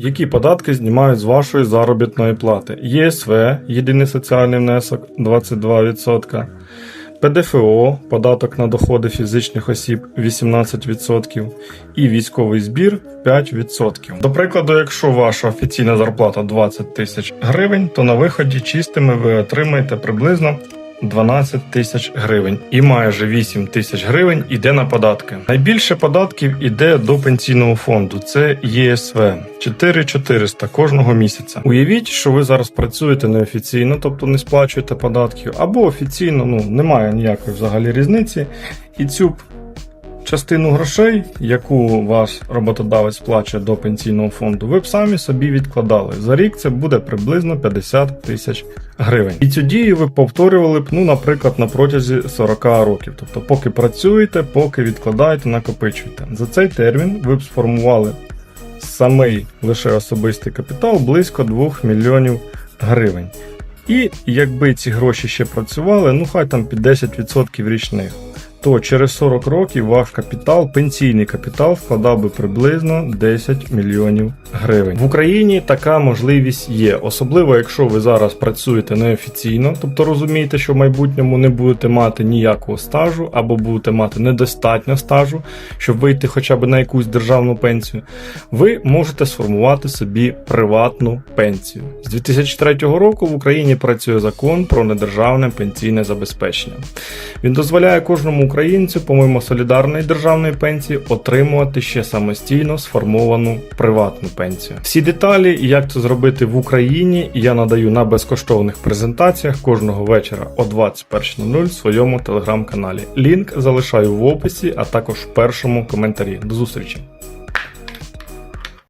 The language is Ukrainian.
Які податки знімають з вашої заробітної плати? ЄСВ, єдиний соціальний внесок 22%, ПДФО, податок на доходи фізичних осіб 18% і військовий збір 5%. До прикладу, якщо ваша офіційна зарплата 20 тисяч гривень, то на виході чистими ви отримаєте приблизно 12 тисяч гривень і майже 8 тисяч гривень іде на податки. Найбільше податків іде до пенсійного фонду. Це ЄСВ 4400 кожного місяця. Уявіть, що ви зараз працюєте неофіційно, тобто не сплачуєте податків, або офіційно, ну немає ніякої взагалі різниці. І цю частину грошей, яку ваш роботодавець сплачує до пенсійного фонду, ви б самі собі відкладали. За рік це буде приблизно 50 тисяч гривень. І цю дію ви повторювали б, ну, наприклад, на протязі 40 років. Тобто, поки працюєте, поки відкладаєте, накопичуєте. За цей термін ви б сформували самий лише особистий капітал близько 2 мільйонів гривень. І якби ці гроші ще працювали, ну хай там під 10% річних, то через 40 років ваш капітал, пенсійний капітал, складав би приблизно 10 мільйонів гривень. В Україні така можливість є, особливо якщо ви зараз працюєте неофіційно, тобто розумієте, що в майбутньому не будете мати ніякого стажу або будете мати недостатньо стажу, щоб вийти хоча б на якусь державну пенсію. Ви можете сформувати собі приватну пенсію. З 2003 року в Україні працює закон про недержавне пенсійне забезпечення. Він дозволяє кожному українцю, помимо солідарної державної пенсії, отримувати ще самостійно сформовану приватну пенсію. Всі деталі, як це зробити в Україні, я надаю на безкоштовних презентаціях кожного вечора о 21.00 в своєму телеграм-каналі. Лінк залишаю в описі, а також в першому коментарі. До зустрічі!